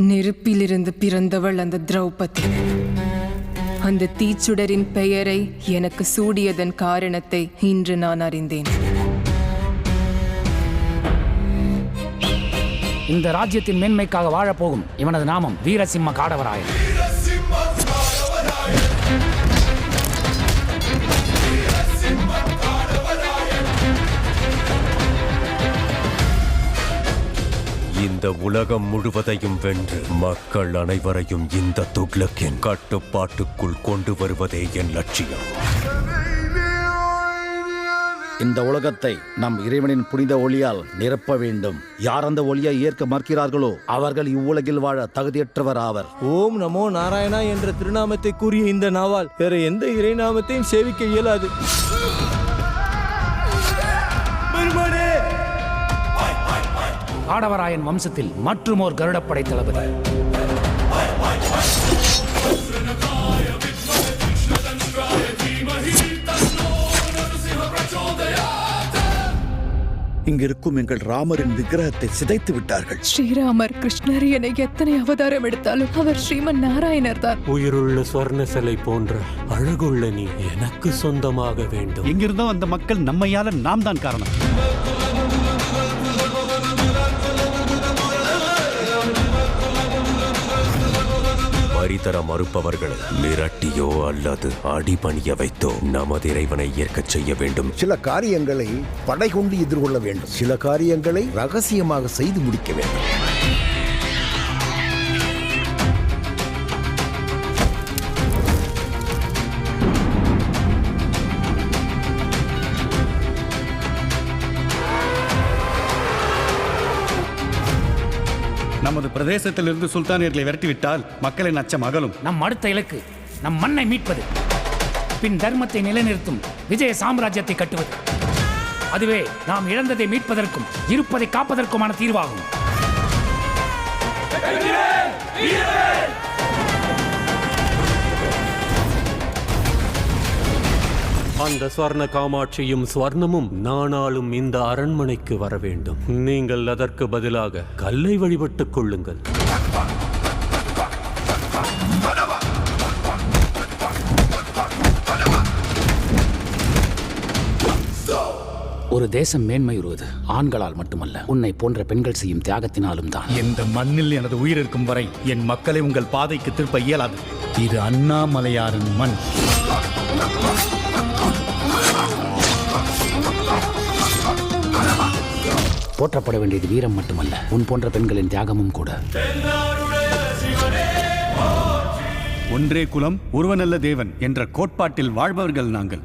நெருப்பிலிருந்து பிறந்தவள் அந்த திரௌபதி. அந்த தீச்சுடரின் பெயரை எனக்கு சூடியதன் காரணத்தை இன்று நான் அறிந்தேன். இந்த ராஜ்யத்தின் மேன்மைக்காக வாழப்போகும் இவனது நாமம் வீரசிம்ம காடவராயன். இந்த உலகம் முழுவதையும் வென்று மக்கள் அனைவரையும் இந்த துக்ளக்கின் கட்டுப்பாட்டுக்குள் கொண்டு வருவதே என் லட்சியம். இந்த உலகத்தை நம் இறைவனின் புனித ஒளியால் நிரப்ப வேண்டும். யார் அந்த ஒளியை ஏற்க மறுக்கிறார்களோ அவர்கள் இவ்வுலகில் வாழ தகுதியற்றவர் ஆவர். ஓம் நமோ நாராயணா என்ற திருநாமத்தை கூறிய இந்த நாவால் வேற எந்த இறைநாமத்தையும் சேவிக்க இயலாது. காடவராயன் வம்சத்தில் மற்றுமோர் கருடப்படை தளபதி. இங்கிருக்கும் எங்கள் ராமரின் விக்கிரகத்தை சிதைத்து விட்டார்கள். ஸ்ரீராமர் கிருஷ்ணர் என எத்தனை அவதாரம் எடுத்தாலும் அவர் ஸ்ரீமன் நாராயணர் தான். உயிருள்ள சுவர்ண சிலை போன்ற அழகுள்ள நீ எனக்கு சொந்தமாக வேண்டும். எங்கிருந்தோ அந்த மக்கள் நம்மையால நாம் தான் காரணம். வரி தர மறுப்பவர்களை மிரட்டியோ அல்லது அடிபணிய வைத்தோ நமது இறைவனை ஏற்கச் செய்ய வேண்டும். சில காரியங்களை படை கொண்டு எதிர்கொள்ள வேண்டும். சில காரியங்களை ரகசியமாக செய்து முடிக்க வேண்டும். நமது பிரதேசத்திலிருந்து சுல்தானியர்களை விரட்டிவிட்டால் மக்களின் அச்சம் அகலும். நம் அடுத்த இலக்கு நம் மண்ணை மீட்பது. பின் தர்மத்தை நிலைநிறுத்தும் விஜய சாம்ராஜ்யத்தை கட்டுவது. அதுவே நாம் இழந்ததை மீட்பதற்கும் இருப்பதை காப்பதற்குமான தீர்வாகும். அந்த ஸ்வர்ண காமாட்சியும் ஸ்வர்ணமும் நானாலும் இந்த அரண்மனைக்கு வர வேண்டும். நீங்கள் அதற்கு பதிலாக கல்லை வழிபட்டுக் கொள்ளுங்கள். ஒரு தேசம் மேன்மையுறுவது ஆண்களால் மட்டுமல்ல உன்னை போன்ற பெண்கள் செய்யும் தியாகத்தினாலும் தான். இந்த மண்ணில் எனது உயிர் இருக்கும் வரை என் மக்களை உங்கள் பாதைக்கு திருப்ப இயலாது. இது அண்ணாமலையாரின் மண். போற்றப்பட வேண்டியது வீரம் மட்டுமல்ல. உன் போன்ற பெண்களின் தியாகமும் கூட. ஒன்றே குலம் ஒருவனல்ல தேவன் என்ற கோட்பாட்டில் வாழ்பவர்கள் நாங்கள்.